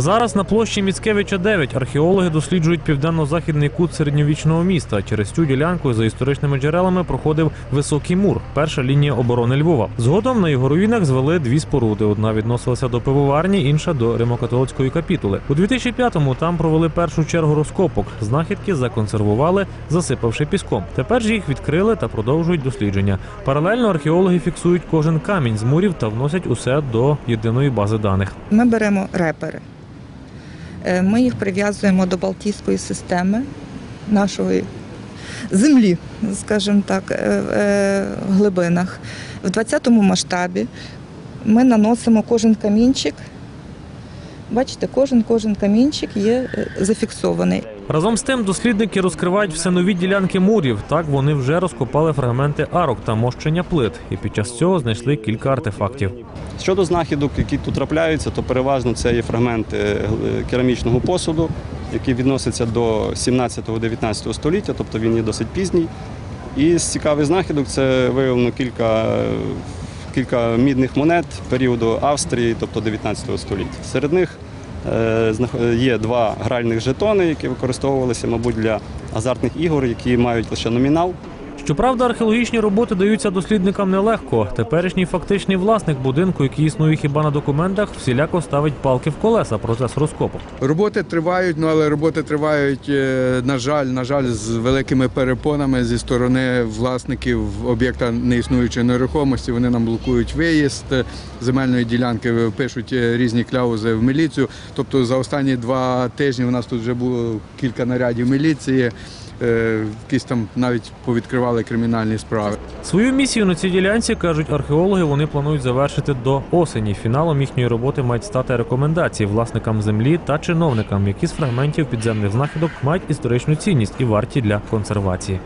Зараз на площі Міцкевича 9 археологи досліджують південно-західний кут середньовічного міста. Через цю ділянку за історичними джерелами проходив високий мур, перша лінія оборони Львова. Згодом на його руїнах звели дві споруди. Одна відносилася до пивоварні, інша до римокатолицької капітули. У 2005-му там провели першу чергу розкопок. Знахідки законсервували, засипавши піском. Тепер ж їх відкрили та продовжують дослідження. Паралельно археологи фіксують кожен камінь з мурів та вносять усе до єдиної бази даних. Ми беремо репери. Е, Ми їх прив'язуємо до Балтійської системи нашої землі, скажімо так, е, е, в глибинах. В 20-му масштабі ми наносимо кожен камінчик. Бачите, кожен кожен камінчик є зафіксований. Разом з тим дослідники розкривають все нові ділянки мурів. Так вони вже розкопали фрагменти арок та мощення плит, і під час цього знайшли кілька артефактів. Щодо знахідок, які тут трапляються, то переважно це є фрагменти е, керамічного посуду, який відноситься до 17-19 століття, тобто він є досить пізній. І з цікавих знахідок це виявлено кілька, кілька мідних монет періоду Австрії, тобто 19 століття. Серед них є два гральних жетони, які використовувалися, мабуть, для азартних ігор, які мають лише номінал. Щоправда, археологічні роботи даються дослідникам нелегко. Теперішній фактичний власник будинку, який існує хіба на документах, всіляко ставить палки в колеса процес розкопу. Роботи тривають, ну але роботи тривають, е, на жаль, на жаль, з великими перепонами зі сторони власників об'єкта неіснуючої нерухомості. Вони нам блокують виїзд е, земельної ділянки, пишуть е, різні кляузи в міліцію. Тобто за останні два тижні у нас тут вже було кілька нарядів міліції. Е, Якісь там навіть повідкривали кримінальні справи. Свою місію на цій ділянці кажуть археологи. Вони планують завершити до осені. Фіналом їхньої роботи мають стати рекомендації власникам землі та чиновникам, які з фрагментів підземних знахідок мають історичну цінність і варті для консервації.